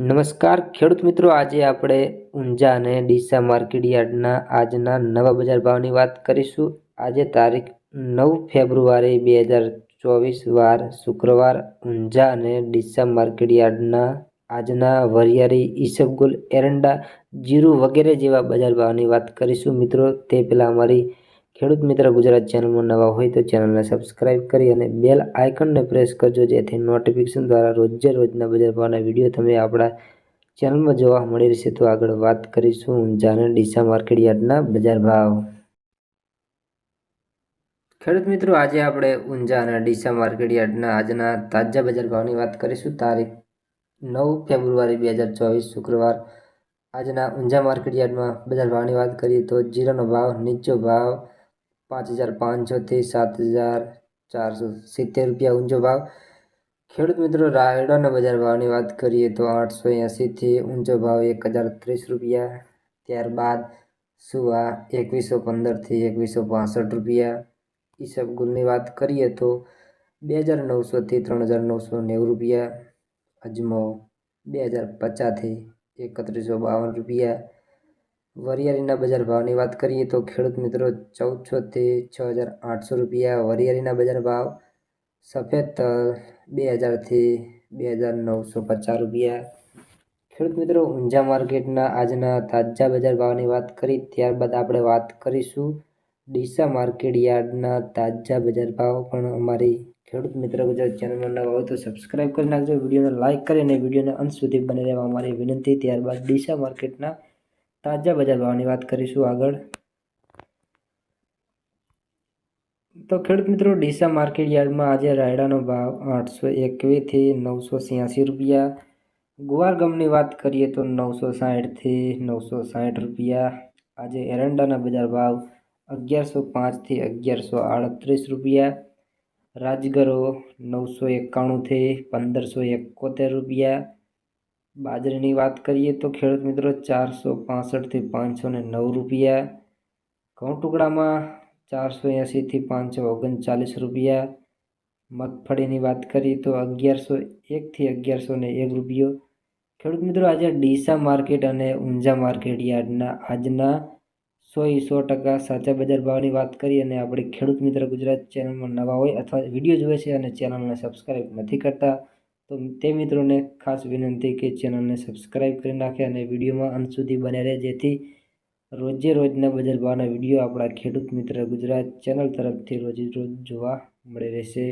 નમસ્કાર, ખેડૂત મિત્રો, આજે આપણે ઊંઝા અને ડીસા માર્કેટ યાર્ડના આજના નવા બજાર ભાવની વાત કરીશું. આજે તારીખ નવ ફેબ્રુઆરી બે હજાર ચોવીસ વાર શુક્રવાર ઊંઝા અને ડીસા માર્કેટ યાર્ડના આજના વરિયાળી ઈસબગુલ એરંડા જીરું વગેરે જેવા બજાર ભાવની વાત કરીશું. મિત્રો, તે પહેલાં અમારી ખેડૂત મિત્ર ગુજરાત ચેનલમાં નવા હોય તો ચેનલને સબસ્ક્રાઇબ કરી અને બેલ આઇકનને પ્રેસ કરજો, જેથી નોટિફિકેશન દ્વારા રોજે રોજના બજાર ભાવના વીડિયો તમે આપણા ચેનલમાં જોવા મળી રહેશે. તો આગળ વાત કરીશું ઊંઝા અને ડીસા માર્કેટ યાર્ડના બજાર ભાવ. ખેડૂત મિત્રો, આજે આપણે ઊંઝા અને ડીસા માર્કેટ યાર્ડના આજના તાજા બજાર ભાવની વાત કરીશું. તારીખ નવ ફેબ્રુઆરી બે હજાર ચોવીસ શુક્રવાર. આજના ઊંઝા માર્કેટ યાર્ડમાં બજાર ભાવની વાત કરીએ તો જીરાનો ભાવ, નીચો ભાવ પાંચ હજાર પાંચસોથી સાત હજાર ચારસો સિત્તેર રૂપિયા ઊંચો ભાવ ખેડૂત મિત્રો રાયડાના બજાર ભાવની વાત કરીએ તો આઠસો એંસીથી ઊંચો ભાવ એક હજાર ત્રીસ રૂપિયા ત્યારબાદ સુવા એકવીસો પંદરથી એકવીસો પાસઠ રૂપિયા ઈસબગુલની વાત કરીએ તો બે હજાર નવસોથી ત્રણ હજાર નવસો નેવું રૂપિયા અજમો બે હજાર પચાસથી એકત્રીસો બાવન રૂપિયા વરિયાળીના બજાર ભાવની વાત કરીએ તો ખેડૂત મિત્રો ચૌદસોથી છ હજાર આઠસો રૂપિયા વરિયાળીના બજાર ભાવ સફેદ તલ બે હજારથી બે હજાર નવસો પચાસ રૂપિયા. ખેડૂત મિત્રો, ઊંઝા માર્કેટના આજના તાજા બજાર ભાવની વાત કરી, ત્યારબાદ આપણે વાત કરીશું ડીસા માર્કેટ યાર્ડના તાજા બજાર ભાવ. પણ અમારી ખેડૂત મિત્ર ગુજરાત ચેનલમાં નવા હોય તો સબસ્ક્રાઈબ કરી નાખજો, વિડીયોને લાઇક કરીને વિડીયોને અંત સુધી બની રહેવા અમારી વિનંતી. ત્યારબાદ ડીસા માર્કેટના તાજા બજાર ભાવની વાત કરીશું આગળ. તો ખેડૂત મિત્રો, ડીસા માર્કેટ યાર્ડમાં આજે રાયડાનો ભાવ આઠસો એકવીસથી નવસો છ્યાસી રૂપિયા. ગુવાર ગમની વાત કરીએ તો નવસો સાઠથી નવસો સાઠ રૂપિયા. આજે એરંડાના બજાર ભાવ અગિયારસો પાંચથી અગિયારસો આડત્રીસ રૂપિયા. રાજગરો નવસો એકાણુંથી પંદરસો એકોતેર રૂપિયા. બાજરીની વાત કરીએ તો ખેડૂત મિત્રો ચારસો પાસઠથી પાંચસો ને નવ રૂપિયા, ઘઉં ટુકડામાં ચારસો એંસીથી પાંચસો ઓગણચાલીસ રૂપિયા, મગફળીની વાત કરીએ તો અગિયારસો એકથી અગિયારસો ને એક રૂપિયો. ખેડૂત મિત્રો, આજે ડીસા માર્કેટ અને ઊંઝા માર્કેટ યાર્ડના આજના સો એ સો ટકા સાચા બજાર ભાવની વાત કરીએ અને આપણે ખેડૂત મિત્ર ગુજરાત ચેનલમાં નવા હોય અથવા વીડિયો જોવે છે અને ચેનલને સબસ્ક્રાઈબ નથી કરતા તો તે મિત્રોને ખાસ વિનંતી કે ચેનલને સબસ્ક્રાઈબ કરી નાખે અને વિડીયોમાં અંત સુધી બને રહે, જેથી રોજે રોજના બજાર ભાવના વીડિયો આપણા ખેડૂત મિત્ર ગુજરાત ચેનલ તરફથી રોજે જોવા મળી રહેશે.